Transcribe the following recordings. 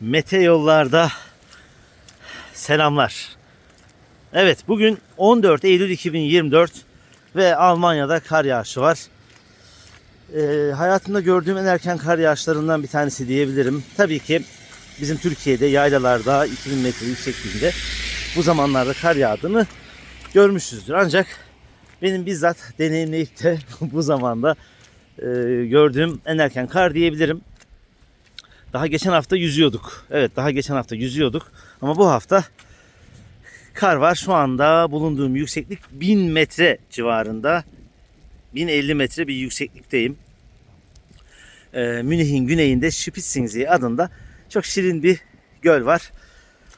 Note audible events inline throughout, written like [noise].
Mete yollarda selamlar. Evet bugün 14 Eylül 2024 ve Almanya'da kar yağışı var. Ee, hayatımda gördüğüm en erken kar yağışlarından bir tanesi diyebilirim. Tabii ki bizim Türkiye'de yaylalarda 2000 metre yüksekliğinde bu zamanlarda kar yağdığını görmüşüzdür. Ancak benim bizzat deneyimleyip de [laughs] bu zamanda e, gördüğüm en erken kar diyebilirim. Daha geçen hafta yüzüyorduk. Evet daha geçen hafta yüzüyorduk. Ama bu hafta kar var. Şu anda bulunduğum yükseklik 1000 metre civarında. 1050 metre bir yükseklikteyim. Ee, Münih'in güneyinde Spitzensee adında çok şirin bir göl var.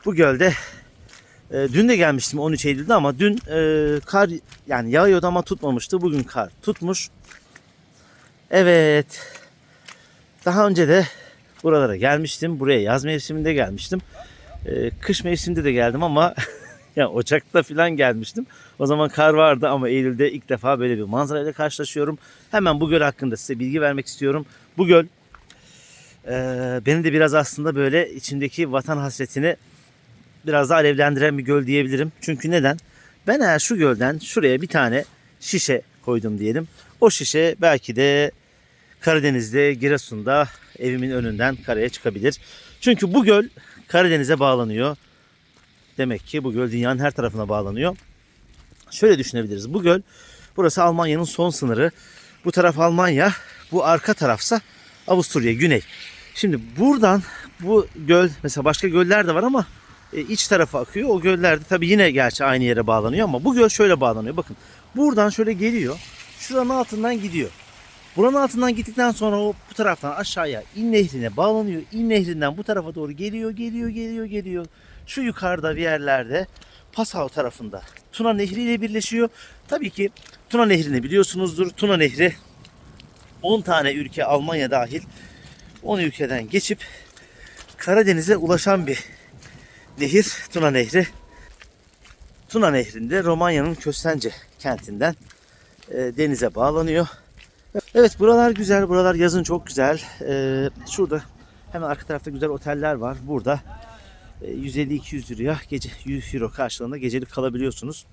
Bu gölde e, dün de gelmiştim 13 Eylül'de ama dün e, kar yani yağıyordu ama tutmamıştı. Bugün kar tutmuş. Evet. Daha önce de buralara gelmiştim. Buraya yaz mevsiminde gelmiştim. Ee, kış mevsiminde de geldim ama [laughs] ya Ocak'ta falan gelmiştim. O zaman kar vardı ama Eylül'de ilk defa böyle bir manzarayla karşılaşıyorum. Hemen bu göl hakkında size bilgi vermek istiyorum. Bu göl e, beni de biraz aslında böyle içimdeki vatan hasretini biraz da alevlendiren bir göl diyebilirim. Çünkü neden? Ben eğer şu gölden şuraya bir tane şişe koydum diyelim. O şişe belki de Karadeniz'de, Giresun'da evimin önünden karaya çıkabilir. Çünkü bu göl Karadeniz'e bağlanıyor. Demek ki bu göl dünyanın her tarafına bağlanıyor. Şöyle düşünebiliriz. Bu göl burası Almanya'nın son sınırı. Bu taraf Almanya, bu arka tarafsa Avusturya, güney. Şimdi buradan bu göl mesela başka göller de var ama e, iç tarafa akıyor. O göller de tabii yine gerçi aynı yere bağlanıyor ama bu göl şöyle bağlanıyor. Bakın buradan şöyle geliyor. Şuranın altından gidiyor. Buranın altından gittikten sonra o bu taraftan aşağıya İn Nehri'ne bağlanıyor. İn Nehri'nden bu tarafa doğru geliyor, geliyor, geliyor, geliyor. Şu yukarıda bir yerlerde Passau tarafında Tuna Nehri ile birleşiyor. Tabii ki Tuna Nehri'ni biliyorsunuzdur. Tuna Nehri 10 tane ülke Almanya dahil 10 ülkeden geçip Karadeniz'e ulaşan bir nehir Tuna Nehri. Tuna Nehri'nde Romanya'nın Köstence kentinden e, denize bağlanıyor. Evet buralar güzel. Buralar yazın çok güzel. Ee, şurada hemen arka tarafta güzel oteller var. Burada e, 150-200 liraya gece 100 euro karşılığında gecelik kalabiliyorsunuz.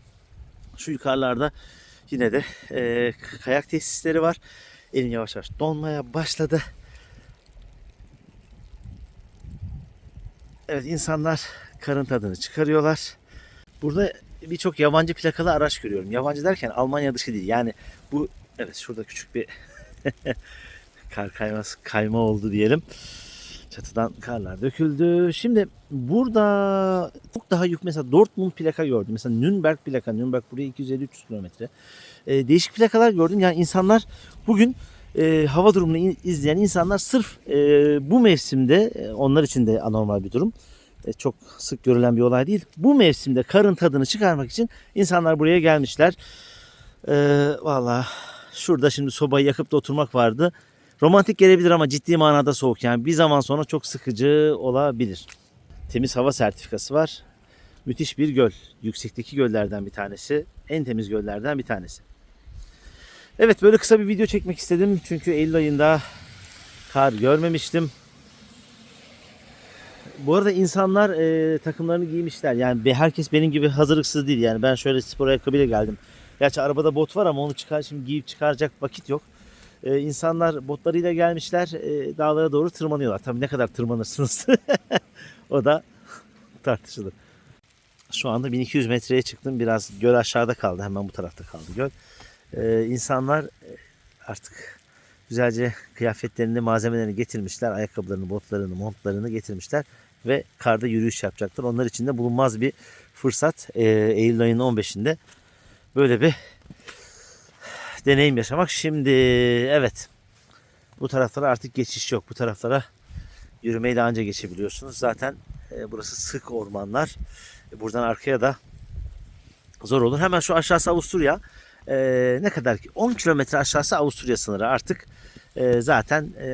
Şu yukarılarda yine de e, kayak tesisleri var. Elim yavaş yavaş donmaya başladı. Evet insanlar karın tadını çıkarıyorlar. Burada birçok yabancı plakalı araç görüyorum. Yabancı derken Almanya dışı değil. Yani bu evet şurada küçük bir [laughs] kar kayması kayma oldu diyelim. Çatıdan karlar döküldü. Şimdi burada çok daha yük mesela Dortmund plaka gördüm. Mesela Nürnberg plaka. Nürnberg buraya 250-300 kilometre. Ee, değişik plakalar gördüm. Yani insanlar bugün e, hava durumunu izleyen insanlar sırf e, bu mevsimde e, onlar için de anormal bir durum. E, çok sık görülen bir olay değil. Bu mevsimde karın tadını çıkarmak için insanlar buraya gelmişler. E, Valla şurada şimdi sobayı yakıp da oturmak vardı. Romantik gelebilir ama ciddi manada soğuk. Yani bir zaman sonra çok sıkıcı olabilir. Temiz hava sertifikası var. Müthiş bir göl. Yüksekteki göllerden bir tanesi. En temiz göllerden bir tanesi. Evet böyle kısa bir video çekmek istedim. Çünkü Eylül ayında kar görmemiştim. Bu arada insanlar e, takımlarını giymişler. Yani herkes benim gibi hazırlıksız değil. Yani ben şöyle spor ayakkabıyla geldim. Gerçi arabada bot var ama onu çıkar şimdi giyip çıkaracak vakit yok. E, insanlar botlarıyla gelmişler. E, dağlara doğru tırmanıyorlar. Tabii ne kadar tırmanırsınız [laughs] o da tartışılır. Şu anda 1200 metreye çıktım. Biraz göl aşağıda kaldı. Hemen bu tarafta kaldı göl. E, insanlar artık güzelce kıyafetlerini, malzemelerini getirmişler. Ayakkabılarını, botlarını, montlarını getirmişler. Ve karda yürüyüş yapacaklar. Onlar için de bulunmaz bir fırsat. Ee, Eylül ayının 15'inde böyle bir deneyim yaşamak. Şimdi evet bu taraflara artık geçiş yok. Bu taraflara yürümeyle anca geçebiliyorsunuz. Zaten e, burası sık ormanlar. E, buradan arkaya da zor olur. Hemen şu aşağısı Avusturya. Ee, ne kadar ki 10 kilometre aşağısı Avusturya sınırı artık e, zaten e,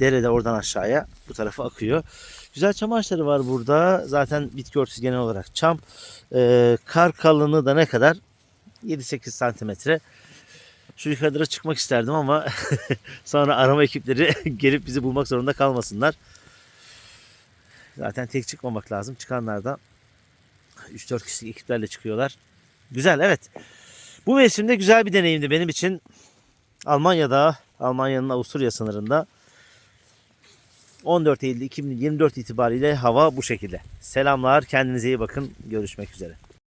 dere de oradan aşağıya bu tarafa akıyor. Güzel çam ağaçları var burada. Zaten bitki örtüsü genel olarak çam. E, kar kalınlığı da ne kadar? 7-8 santimetre. Şu yukarılara çıkmak isterdim ama [laughs] sonra arama ekipleri [laughs] gelip bizi bulmak zorunda kalmasınlar. Zaten tek çıkmamak lazım. Çıkanlar da 3-4 kişilik ekiplerle çıkıyorlar. Güzel evet. Bu mevsimde güzel bir deneyimdi benim için. Almanya'da, Almanya'nın Avusturya sınırında 14 Eylül 2024 itibariyle hava bu şekilde. Selamlar, kendinize iyi bakın. Görüşmek üzere.